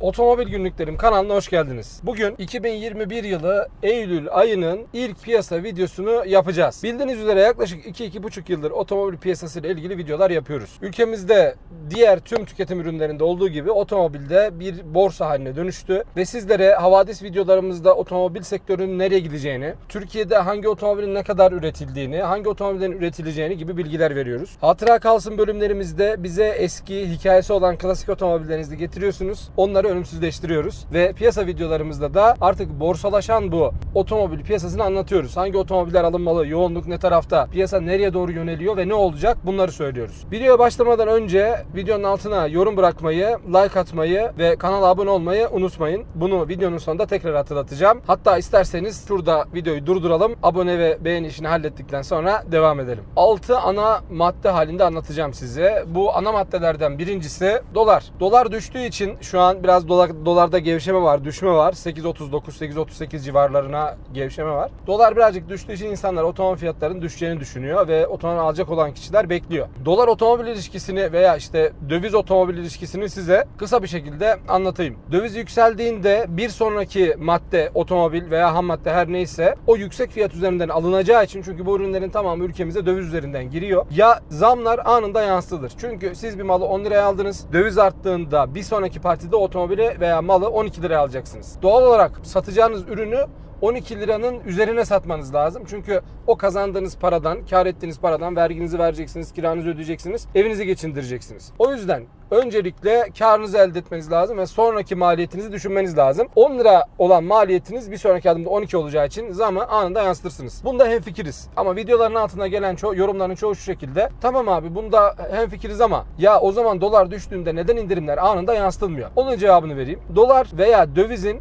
Otomobil Günlüklerim kanalına hoş geldiniz. Bugün 2021 yılı Eylül ayının ilk piyasa videosunu yapacağız. Bildiğiniz üzere yaklaşık 2-2,5 yıldır otomobil piyasası ile ilgili videolar yapıyoruz. Ülkemizde diğer tüm tüketim ürünlerinde olduğu gibi otomobilde bir borsa haline dönüştü ve sizlere havadis videolarımızda otomobil sektörünün nereye gideceğini, Türkiye'de hangi otomobilin ne kadar üretildiğini, hangi otomobillerin üretileceğini gibi bilgiler veriyoruz. Hatıra kalsın bölümlerimizde bize eski hikayesi olan klasik otomobillerinizi getiriyorsunuz. Onları ölümsüzleştiriyoruz ve piyasa videolarımızda da artık borsalaşan bu otomobil piyasasını anlatıyoruz. Hangi otomobiller alınmalı, yoğunluk ne tarafta, piyasa nereye doğru yöneliyor ve ne olacak bunları söylüyoruz. Videoya başlamadan önce videonun altına yorum bırakmayı, like atmayı ve kanala abone olmayı unutmayın. Bunu videonun sonunda tekrar hatırlatacağım. Hatta isterseniz şurada videoyu durduralım. Abone ve beğeni işini hallettikten sonra devam edelim. 6 ana madde halinde anlatacağım size. Bu ana maddelerden birincisi dolar. Dolar düştüğü için şu an biraz dolar, dolarda gevşeme var, düşme var. 8.39, 8.38 civarlarına gevşeme var. Dolar birazcık düştüğü için insanlar otomobil fiyatlarının düşeceğini düşünüyor ve otomobil alacak olan kişiler bekliyor. Dolar otomobil ilişkisini veya işte döviz otomobil ilişkisini size kısa bir şekilde anlatayım. Döviz yükseldiğinde bir sonraki madde otomobil veya ham madde her neyse o yüksek fiyat üzerinden alınacağı için çünkü bu ürünlerin tamamı ülkemize döviz üzerinden giriyor. Ya zamlar anında yansıtılır. Çünkü siz bir malı 10 liraya aldınız. Döviz arttığında bir sonraki partide otomobili veya malı 12 liraya alacaksınız. Doğal olarak satacağınız ürünü 12 liranın üzerine satmanız lazım. Çünkü o kazandığınız paradan, kar ettiğiniz paradan verginizi vereceksiniz, kiranızı ödeyeceksiniz, evinizi geçindireceksiniz. O yüzden öncelikle karınızı elde etmeniz lazım ve sonraki maliyetinizi düşünmeniz lazım. 10 lira olan maliyetiniz bir sonraki adımda 12 olacağı için zamı anında yansıtırsınız. Bunda hemfikiriz. Ama videoların altına gelen ço yorumların çoğu şu şekilde. Tamam abi bunda hemfikiriz ama ya o zaman dolar düştüğünde neden indirimler anında yansıtılmıyor? Onun cevabını vereyim. Dolar veya dövizin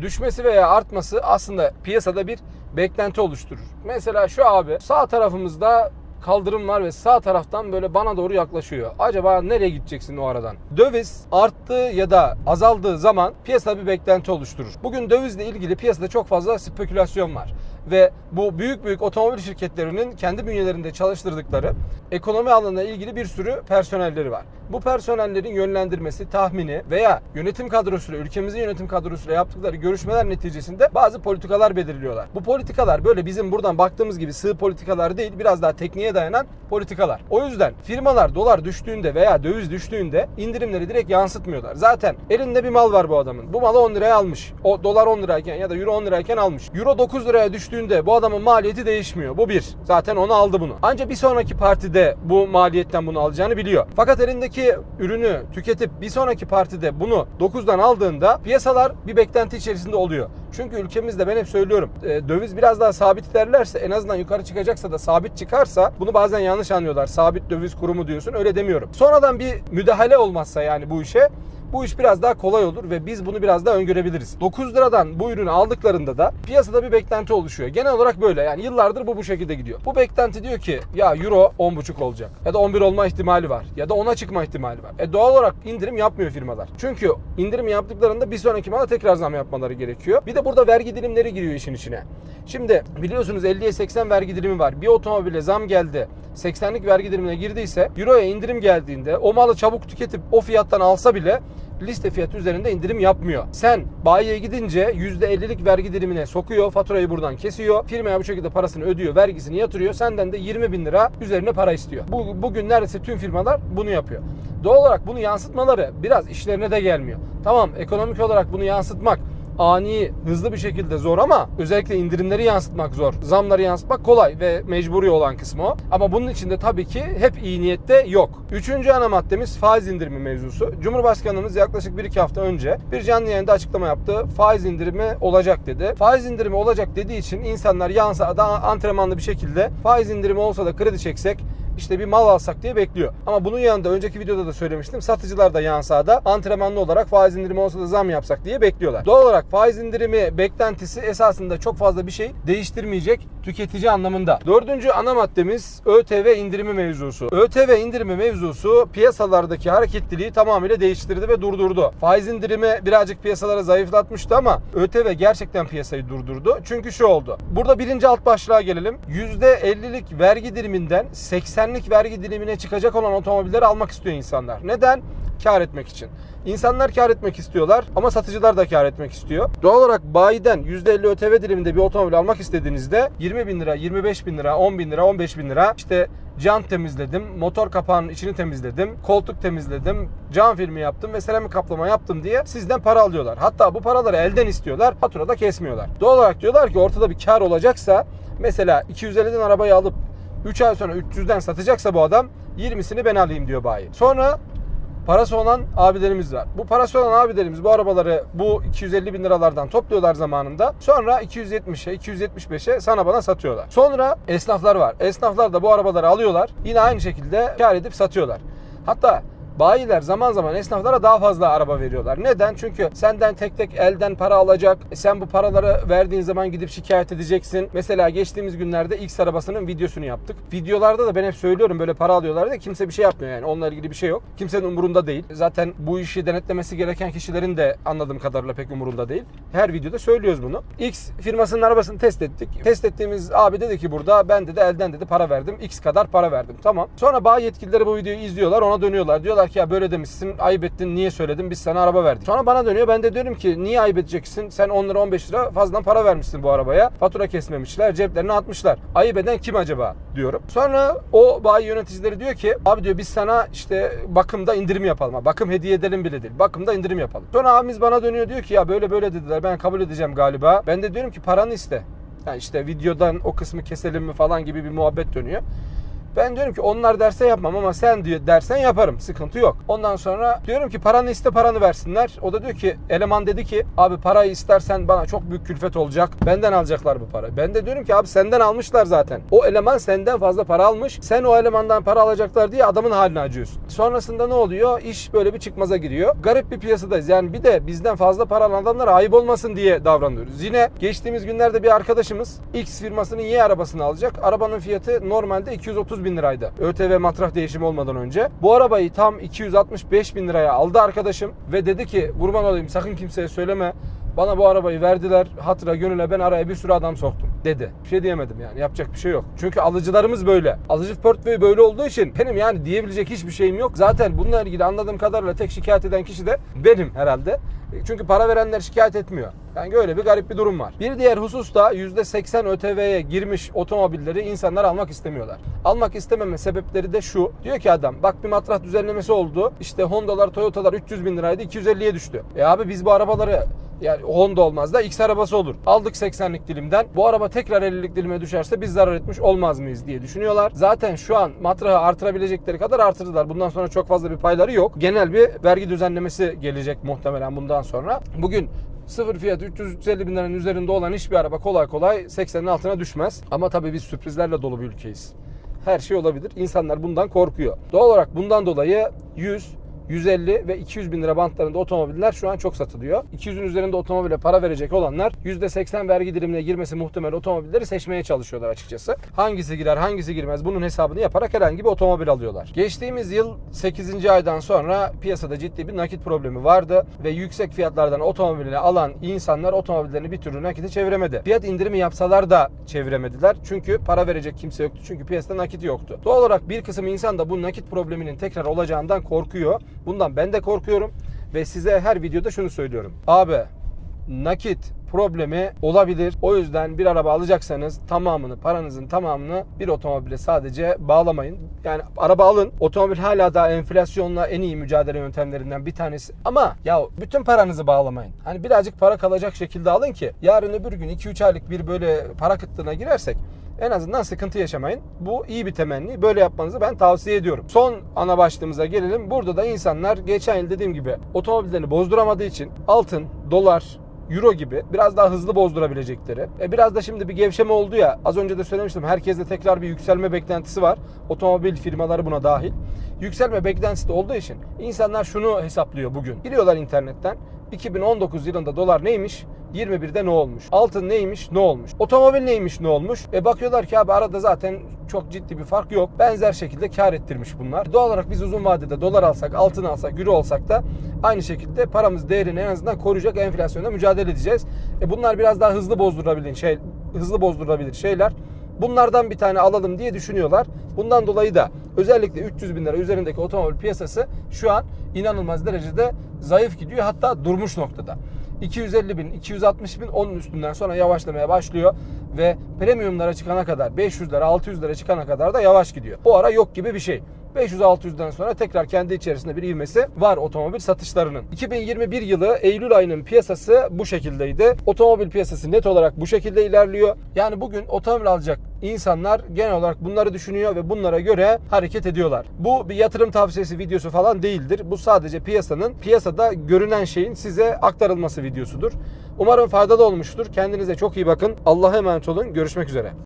düşmesi veya artması aslında piyasada bir beklenti oluşturur. Mesela şu abi sağ tarafımızda kaldırım var ve sağ taraftan böyle bana doğru yaklaşıyor. Acaba nereye gideceksin o aradan? Döviz arttığı ya da azaldığı zaman piyasada bir beklenti oluşturur. Bugün dövizle ilgili piyasada çok fazla spekülasyon var ve bu büyük büyük otomobil şirketlerinin kendi bünyelerinde çalıştırdıkları ekonomi alanına ilgili bir sürü personelleri var. Bu personellerin yönlendirmesi, tahmini veya yönetim kadrosuyla, ülkemizin yönetim kadrosuyla yaptıkları görüşmeler neticesinde bazı politikalar belirliyorlar. Bu politikalar böyle bizim buradan baktığımız gibi sığ politikalar değil, biraz daha tekniğe dayanan politikalar. O yüzden firmalar dolar düştüğünde veya döviz düştüğünde indirimleri direkt yansıtmıyorlar. Zaten elinde bir mal var bu adamın. Bu malı 10 liraya almış. O dolar 10 lirayken ya da euro 10 lirayken almış. Euro 9 liraya düştüğünde bu adamın maliyeti değişmiyor. Bu bir. Zaten onu aldı bunu. Ancak bir sonraki partide bu maliyetten bunu alacağını biliyor. Fakat elindeki ürünü tüketip bir sonraki partide bunu 9'dan aldığında piyasalar bir beklenti içerisinde oluyor. Çünkü ülkemizde ben hep söylüyorum e, döviz biraz daha sabit ilerlerse en azından yukarı çıkacaksa da sabit çıkarsa bunu bazen yanlış anlıyorlar. Sabit döviz kurumu diyorsun öyle demiyorum. Sonradan bir müdahale olmazsa yani bu işe bu iş biraz daha kolay olur ve biz bunu biraz daha öngörebiliriz. 9 liradan bu ürünü aldıklarında da piyasada bir beklenti oluşuyor. Genel olarak böyle yani yıllardır bu bu şekilde gidiyor. Bu beklenti diyor ki ya euro 10,5 olacak ya da 11 olma ihtimali var ya da 10'a çıkma ihtimali var. E doğal olarak indirim yapmıyor firmalar. Çünkü indirim yaptıklarında bir sonraki mala tekrar zam yapmaları gerekiyor. Bir de burada vergi dilimleri giriyor işin içine. Şimdi biliyorsunuz 50'ye 80 vergi dilimi var. Bir otomobile zam geldi. 80'lik vergi dilimine girdiyse Euro'ya indirim geldiğinde o malı çabuk tüketip o fiyattan alsa bile liste fiyatı üzerinde indirim yapmıyor. Sen bayiye gidince %50'lik vergi dilimine sokuyor, faturayı buradan kesiyor. Firmaya bu şekilde parasını ödüyor, vergisini yatırıyor. Senden de 20 bin lira üzerine para istiyor. Bu, bugün neredeyse tüm firmalar bunu yapıyor. Doğal olarak bunu yansıtmaları biraz işlerine de gelmiyor. Tamam ekonomik olarak bunu yansıtmak ani, hızlı bir şekilde zor ama özellikle indirimleri yansıtmak zor. Zamları yansıtmak kolay ve mecburi olan kısmı o. Ama bunun içinde tabii ki hep iyi niyette yok. Üçüncü ana maddemiz faiz indirimi mevzusu. Cumhurbaşkanımız yaklaşık 1-2 hafta önce bir canlı yayında açıklama yaptı. Faiz indirimi olacak dedi. Faiz indirimi olacak dediği için insanlar yansa da antrenmanlı bir şekilde faiz indirimi olsa da kredi çeksek işte bir mal alsak diye bekliyor. Ama bunun yanında önceki videoda da söylemiştim. Satıcılar da yan sahada antrenmanlı olarak faiz indirimi olsa da zam yapsak diye bekliyorlar. Doğal olarak faiz indirimi beklentisi esasında çok fazla bir şey değiştirmeyecek tüketici anlamında. Dördüncü ana maddemiz ÖTV indirimi mevzusu. ÖTV indirimi mevzusu piyasalardaki hareketliliği tamamıyla değiştirdi ve durdurdu. Faiz indirimi birazcık piyasaları zayıflatmıştı ama ÖTV gerçekten piyasayı durdurdu. Çünkü şu oldu. Burada birinci alt başlığa gelelim. %50'lik vergi diliminden 80'lik vergi dilimine çıkacak olan otomobilleri almak istiyor insanlar. Neden? Kar etmek için. İnsanlar kar etmek istiyorlar ama satıcılar da kar etmek istiyor. Doğal olarak bayiden %50 ÖTV diliminde bir otomobil almak istediğinizde 20 bin lira, 25 bin lira, 10 bin lira, 15 bin lira işte jant temizledim, motor kapağının içini temizledim, koltuk temizledim, cam filmi yaptım ve seramik kaplama yaptım diye sizden para alıyorlar. Hatta bu paraları elden istiyorlar, faturada kesmiyorlar. Doğal olarak diyorlar ki ortada bir kar olacaksa mesela 250'den arabayı alıp 3 ay sonra 300'den satacaksa bu adam 20'sini ben alayım diyor bayi. Sonra parası olan abilerimiz var. Bu parası olan abilerimiz bu arabaları bu 250 bin liralardan topluyorlar zamanında. Sonra 270'e, 275'e sana bana satıyorlar. Sonra esnaflar var. Esnaflar da bu arabaları alıyorlar. Yine aynı şekilde kar edip satıyorlar. Hatta Bayiler zaman zaman esnaflara daha fazla araba veriyorlar. Neden? Çünkü senden tek tek elden para alacak. Sen bu paraları verdiğin zaman gidip şikayet edeceksin. Mesela geçtiğimiz günlerde X arabasının videosunu yaptık. Videolarda da ben hep söylüyorum böyle para alıyorlar da kimse bir şey yapmıyor yani. Onunla ilgili bir şey yok. Kimsenin umurunda değil. Zaten bu işi denetlemesi gereken kişilerin de anladığım kadarıyla pek umurunda değil. Her videoda söylüyoruz bunu. X firmasının arabasını test ettik. Test ettiğimiz abi dedi ki burada ben dedi elden dedi para verdim. X kadar para verdim. Tamam. Sonra bayi yetkilileri bu videoyu izliyorlar. Ona dönüyorlar. Diyorlar ki ya böyle demişsin ayıp ettin niye söyledin biz sana araba verdik. Sonra bana dönüyor ben de diyorum ki niye ayıp edeceksin sen 10 lira 15 lira fazladan para vermişsin bu arabaya. Fatura kesmemişler ceplerine atmışlar. Ayıp eden kim acaba diyorum. Sonra o bayi yöneticileri diyor ki abi diyor biz sana işte bakımda indirim yapalım. Bakım hediye edelim bile değil. Bakımda indirim yapalım. Sonra abimiz bana dönüyor diyor ki ya böyle böyle dediler ben kabul edeceğim galiba. Ben de diyorum ki paranı iste. Yani işte videodan o kısmı keselim mi falan gibi bir muhabbet dönüyor. Ben diyorum ki onlar derse yapmam ama sen diyor dersen yaparım. Sıkıntı yok. Ondan sonra diyorum ki paranı iste paranı versinler. O da diyor ki eleman dedi ki abi parayı istersen bana çok büyük külfet olacak. Benden alacaklar bu parayı. Ben de diyorum ki abi senden almışlar zaten. O eleman senden fazla para almış. Sen o elemandan para alacaklar diye adamın haline acıyorsun. Sonrasında ne oluyor? İş böyle bir çıkmaza giriyor. Garip bir piyasadayız. Yani bir de bizden fazla para alan adamlara ayıp olmasın diye davranıyoruz. Yine geçtiğimiz günlerde bir arkadaşımız X firmasının Y arabasını alacak. Arabanın fiyatı normalde 230 bin liraydı. ÖTV matrah değişimi olmadan önce. Bu arabayı tam 265 bin liraya aldı arkadaşım ve dedi ki kurban olayım sakın kimseye söyleme. Bana bu arabayı verdiler. Hatıra gönüle ben araya bir sürü adam soktum dedi. Bir şey diyemedim yani. Yapacak bir şey yok. Çünkü alıcılarımız böyle. Alıcı portföyü böyle olduğu için benim yani diyebilecek hiçbir şeyim yok. Zaten bununla ilgili anladığım kadarıyla tek şikayet eden kişi de benim herhalde. Çünkü para verenler şikayet etmiyor. Yani öyle bir garip bir durum var. Bir diğer husus da %80 ÖTV'ye girmiş otomobilleri insanlar almak istemiyorlar. Almak istememe sebepleri de şu. Diyor ki adam bak bir matrah düzenlemesi oldu. İşte Honda'lar, Toyota'lar 300 bin liraydı 250'ye düştü. E abi biz bu arabaları yani Honda olmaz da X arabası olur. Aldık 80'lik dilimden. Bu araba tekrar 50'lik dilime düşerse biz zarar etmiş olmaz mıyız diye düşünüyorlar. Zaten şu an matrahı artırabilecekleri kadar artırdılar. Bundan sonra çok fazla bir payları yok. Genel bir vergi düzenlemesi gelecek muhtemelen bundan sonra. Bugün Sıfır fiyat 350 bin liranın üzerinde olan hiçbir araba kolay kolay 80'in altına düşmez. Ama tabii biz sürprizlerle dolu bir ülkeyiz. Her şey olabilir. İnsanlar bundan korkuyor. Doğal olarak bundan dolayı 100, 150 ve 200 bin lira bantlarında otomobiller şu an çok satılıyor. 200'ün üzerinde otomobile para verecek olanlar %80 vergi dilimine girmesi muhtemel otomobilleri seçmeye çalışıyorlar açıkçası. Hangisi girer hangisi girmez bunun hesabını yaparak herhangi bir otomobil alıyorlar. Geçtiğimiz yıl 8. aydan sonra piyasada ciddi bir nakit problemi vardı ve yüksek fiyatlardan otomobilini alan insanlar otomobillerini bir türlü nakite çeviremedi. Fiyat indirimi yapsalar da çeviremediler. Çünkü para verecek kimse yoktu. Çünkü piyasada nakit yoktu. Doğal olarak bir kısım insan da bu nakit probleminin tekrar olacağından korkuyor. Bundan ben de korkuyorum ve size her videoda şunu söylüyorum. Abi nakit problemi olabilir. O yüzden bir araba alacaksanız tamamını, paranızın tamamını bir otomobile sadece bağlamayın. Yani araba alın. Otomobil hala daha enflasyonla en iyi mücadele yöntemlerinden bir tanesi. Ama ya bütün paranızı bağlamayın. Hani birazcık para kalacak şekilde alın ki yarın öbür gün 2-3 aylık bir böyle para kıtlığına girersek en azından sıkıntı yaşamayın. Bu iyi bir temenni. Böyle yapmanızı ben tavsiye ediyorum. Son ana başlığımıza gelelim. Burada da insanlar geçen yıl dediğim gibi otomobillerini bozduramadığı için altın, dolar, Euro gibi biraz daha hızlı bozdurabilecekleri. E biraz da şimdi bir gevşeme oldu ya. Az önce de söylemiştim. Herkeste tekrar bir yükselme beklentisi var. Otomobil firmaları buna dahil. Yükselme beklentisi de olduğu için insanlar şunu hesaplıyor bugün. Giriyorlar internetten. 2019 yılında dolar neymiş? 21'de ne olmuş? Altın neymiş? Ne olmuş? Otomobil neymiş? Ne olmuş? E bakıyorlar ki abi arada zaten çok ciddi bir fark yok. Benzer şekilde kar ettirmiş bunlar. Doğal olarak biz uzun vadede dolar alsak, altın alsak, euro alsak da aynı şekilde paramız değerini en azından koruyacak enflasyonla mücadele edeceğiz. E bunlar biraz daha hızlı bozdurabilir şey hızlı bozdurabilir şeyler. Bunlardan bir tane alalım diye düşünüyorlar. Bundan dolayı da Özellikle 300 bin lira üzerindeki otomobil piyasası şu an inanılmaz derecede zayıf gidiyor. Hatta durmuş noktada. 250 bin, 260 bin onun üstünden sonra yavaşlamaya başlıyor ve premiumlara çıkana kadar 500 lira 600 lira çıkana kadar da yavaş gidiyor. Bu ara yok gibi bir şey. 500-600'den sonra tekrar kendi içerisinde bir ivmesi var otomobil satışlarının. 2021 yılı Eylül ayının piyasası bu şekildeydi. Otomobil piyasası net olarak bu şekilde ilerliyor. Yani bugün otomobil alacak insanlar genel olarak bunları düşünüyor ve bunlara göre hareket ediyorlar. Bu bir yatırım tavsiyesi videosu falan değildir. Bu sadece piyasanın, piyasada görünen şeyin size aktarılması videosudur. Umarım faydalı olmuştur. Kendinize çok iyi bakın. Allah'a emanet olun. Görüşmek üzere.